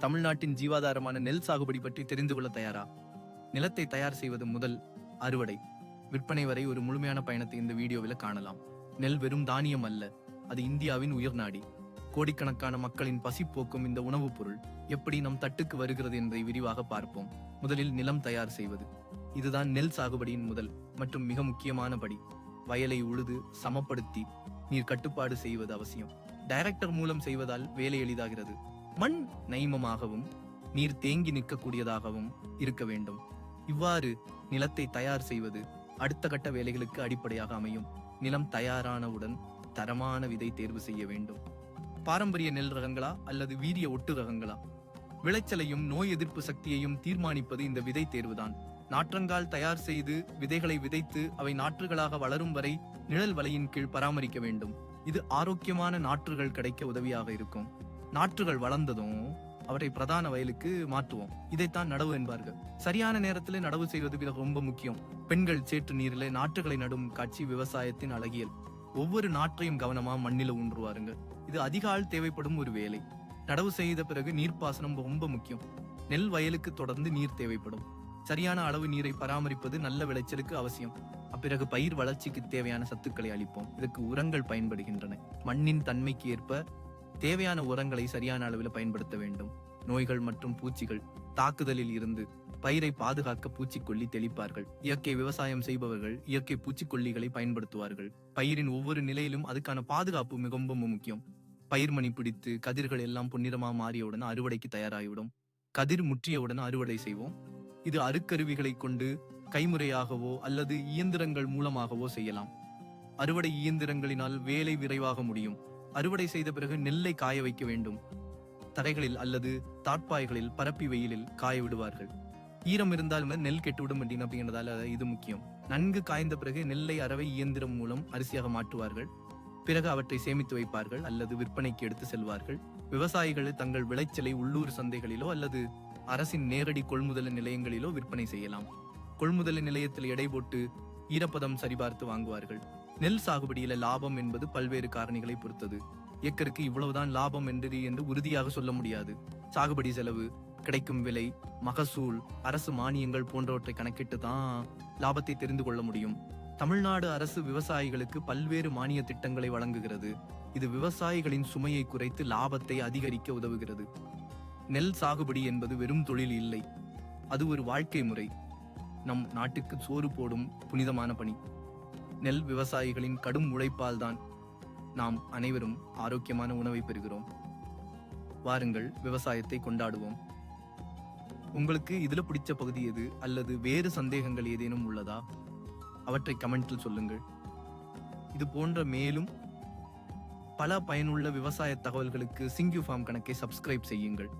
தமிழ்நாட்டின் ஜீவாதாரமான நெல் சாகுபடி பற்றி தெரிந்து கொள்ள தயாரா? நிலத்தை தயார் செய்வது முதல் அறுவடை. விற்பனை வரை ஒரு முழுமையான பயணத்தை இந்த வீடியோவில் காணலாம். நெல் வெறும் தானியம் அல்ல அது இந்தியாவின் உயிர்நாடி கோடிக்கணக்கான மக்களின் பசி போக்கும் இந்த உணவுப் பொருள் எப்படி நம் தட்டுக்கு வருகிறது என்பதை விரிவாக பார்ப்போம். முதலில் நிலம் தயார் செய்வது. இதுதான் நெல் சாகுபடியின் முதல் மற்றும் மிக முக்கியமான படி. வயலை உழுது சமப்படுத்தி நீர் கட்டுப்பாடு செய்வது அவசியம். டைரக்டர் மூலம் செய்வதால் வேலை எளிதாகிறது. மண் நைமமாகவும் நீர் தேங்கி நிற்கக்கூடியதாகவும் இருக்க வேண்டும். இவ்வாறு நிலத்தை தயார் செய்வது அடுத்த கட்ட வேலைகளுக்கு அடிப்படையாக அமையும். நிலம் தயாரானவுடன் தரமான விதை தேர்வு செய்ய வேண்டும். பாரம்பரிய நெல் ரகங்களா அல்லது வீரிய ஒட்டு ரகங்களா? விளைச்சலையும் நோய் எதிர்ப்பு சக்தியையும் தீர்மானிப்பது இந்த விதை தேர்வுதான். நாற்றங்கால் தயார் செய்து விதைகளை விதைத்து அவை நாற்றுகளாக வளரும் வரை நிழல் வலையின் கீழ் பராமரிக்க வேண்டும். இது ஆரோக்கியமான நாற்றுகள் கிடைக்க உதவியாக இருக்கும். நாற்றுகள் வளர்ந்ததும் அவற்றை பிரதான வயலுக்கு மாற்றுவோம். இதைத்தான் நடவு என்பார்கள். சரியான நேரத்தில் நடவு செய்வது மிக ரொம்ப முக்கியம். பெண்கள் சேற்று நீரில் நாற்றுகளை நடும் காட்சி விவசாயத்தின் அழகியல். ஒவ்வொரு நாற்றையும் கவனமா மண்ணில ஊன்றுவாருங்க இது அதிக ஆள் தேவைப்படும் ஒரு வேலை. நடவு செய்த பிறகு நீர்ப்பாசனம் ரொம்ப முக்கியம். நெல் வயலுக்கு தொடர்ந்து நீர் தேவைப்படும். சரியான அளவு நீரை பராமரிப்பது நல்ல விளைச்சலுக்கு அவசியம். அப்பிறகு பயிர் வளர்ச்சிக்கு தேவையான சத்துக்களை அளிப்போம். இதற்கு உரங்கள் பயன்படுகின்றன. மண்ணின் தன்மைக்கு ஏற்ப தேவையான உரங்களை சரியான அளவில் பயன்படுத்த வேண்டும். நோய்கள் மற்றும் பூச்சிகள் தாக்குதலில் இருந்து பயிரை பாதுகாக்க பூச்சிக்கொல்லி தெளிப்பார்கள். இயற்கை விவசாயம் செய்பவர்கள் இயற்கை பூச்சிக்கொல்லிகளை பயன்படுத்துவார்கள். பயிரின் ஒவ்வொரு நிலையிலும் அதுக்கான பாதுகாப்பு மிகவும் முக்கியம். பயிர்மணி பிடித்து கதிர்கள் எல்லாம் பொன்னிறமா மாறியவுடன் அறுவடைக்கு தயாராகிவிடும். கதிர் முற்றியவுடன் அறுவடை செய்வோம். இது அருக்கருவிகளை கொண்டு கைமுறையாகவோ அல்லது இயந்திரங்கள் மூலமாகவோ செய்யலாம். அறுவடை இயந்திரங்களினால் வேலை விரைவாக முடியும். அறுவடை செய்த பிறகு நெல்லை காய வைக்க வேண்டும். தரைகளில் அல்லது தாட்பாய்களில் பரப்பி வெயிலில் காய விடுவார்கள். ஈரம் இருந்தால் நெல் கெட்டுவிடும் அப்படின்னு அப்படிங்கிறதால இது முக்கியம். நன்கு காய்ந்த பிறகு நெல்லை அறவை இயந்திரம் மூலம் அரிசியாக மாற்றுவார்கள். பிறகு அவற்றை சேமித்து வைப்பார்கள் அல்லது விற்பனைக்கு எடுத்து செல்வார்கள். விவசாயிகள் தங்கள் விளைச்சலை உள்ளூர் சந்தைகளிலோ அல்லது அரசின் நேரடி கொள்முதல் நிலையங்களிலோ விற்பனை செய்யலாம். கொள்முதல் நிலையத்தில் எடை போட்டு ஈரப்பதம் சரிபார்த்து வாங்குவார்கள். நெல் சாகுபடியில லாபம் என்பது பல்வேறு காரணிகளை பொறுத்தது. ஏக்கருக்கு இவ்வளவுதான் லாபம் என்று என்று உறுதியாக சொல்ல முடியாது. சாகுபடி செலவு கிடைக்கும் விலை மகசூல் அரசு மானியங்கள் போன்றவற்றை கணக்கிட்டு தான் லாபத்தை தெரிந்து கொள்ள முடியும். தமிழ்நாடு அரசு விவசாயிகளுக்கு பல்வேறு மானிய திட்டங்களை வழங்குகிறது. இது விவசாயிகளின் சுமையை குறைத்து லாபத்தை அதிகரிக்க உதவுகிறது. நெல் சாகுபடி என்பது வெறும் தொழில் இல்லை. அது ஒரு வாழ்க்கை முறை. நம் நாட்டுக்கு சோறு போடும் புனிதமான பணி. நெல் விவசாயிகளின் கடும் உழைப்பால் தான் நாம் அனைவரும் ஆரோக்கியமான உணவை பெறுகிறோம். வாருங்கள் விவசாயத்தை கொண்டாடுவோம். உங்களுக்கு இதில் பிடிச்ச பகுதி எது? அல்லது வேறு சந்தேகங்கள் ஏதேனும் உள்ளதா? அவற்றை கமெண்டில் சொல்லுங்கள். இது போன்ற மேலும் பல பயனுள்ள விவசாய தகவல்களுக்கு சிங்கு ஃபார்ம் கணக்கை சப்ஸ்கிரைப் செய்யுங்கள்.